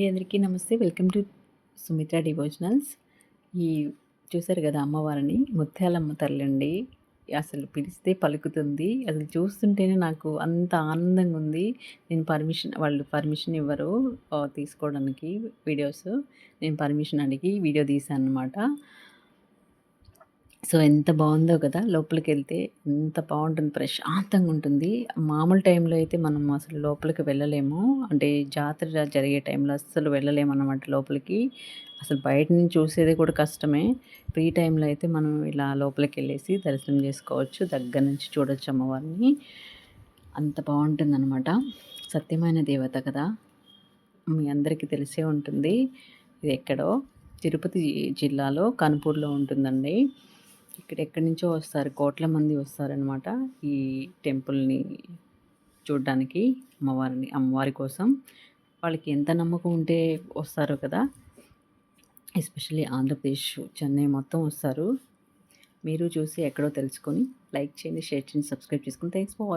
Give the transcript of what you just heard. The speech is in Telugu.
మీ అందరికీ నమస్తే. Welcome to Sumitra devotionals. ఈ చూసారు కదా అమ్మవారిని? ముత్యాలమ్మ తల్లండి. అసలు పిలిస్తే పలుకుతుంది. అసలు చూస్తుంటేనే నాకు అంత ఆనందంగా ఉంది. నేను పర్మిషన్ వాళ్ళు పర్మిషన్ ఇవ్వరు తీసుకోవడానికి వీడియోస్. నేను పర్మిషన్ అడిగి వీడియో తీసాను అనమాట సో ఎంత బాగుందో కదా లోపలికి వెళ్తే ఎంత బాగుంటుంది ప్రశాంతంగా ఉంటుంది. మామూలు టైంలో అయితే మనం అసలు లోపలికి వెళ్ళలేము. అంటే జాతర జరిగే టైంలో అస్సలు వెళ్ళలేము అనమాట లోపలికి. అసలు బయట నుంచి చూసేది కూడా కష్టమే. ఫ్రీ టైంలో అయితే మనం ఇలా లోపలికి వెళ్ళేసి దర్శనం చేసుకోవచ్చు. దగ్గర నుంచి చూడొచ్చు అమ్మవారిని. అంత బాగుంటుంది అనమాట సత్యమైన దేవత కదా. మీ అందరికీ తెలిసే ఉంటుంది. ఇది ఎక్కడో తిరుపతి జిల్లాలో కనుపూర్లో ఉంటుందండి. ఇక్కడ ఎక్కడి నుంచో వస్తారు కోట్ల మంది వస్తారనమాట ఈ టెంపుల్ని చూడడానికి అమ్మవారిని అమ్మవారి కోసం. వాళ్ళకి ఎంత నమ్మకం ఉంటే వస్తారో కదా. ఎస్పెషల్లీ ఆంధ్రప్రదేశ్ చెన్నై మొత్తం వస్తారు. మీరు చూసి ఎక్కడో తెలుసుకొని లైక్ చేయండి షేర్ చేయండి సబ్స్క్రైబ్ చేసుకుని. Thanks for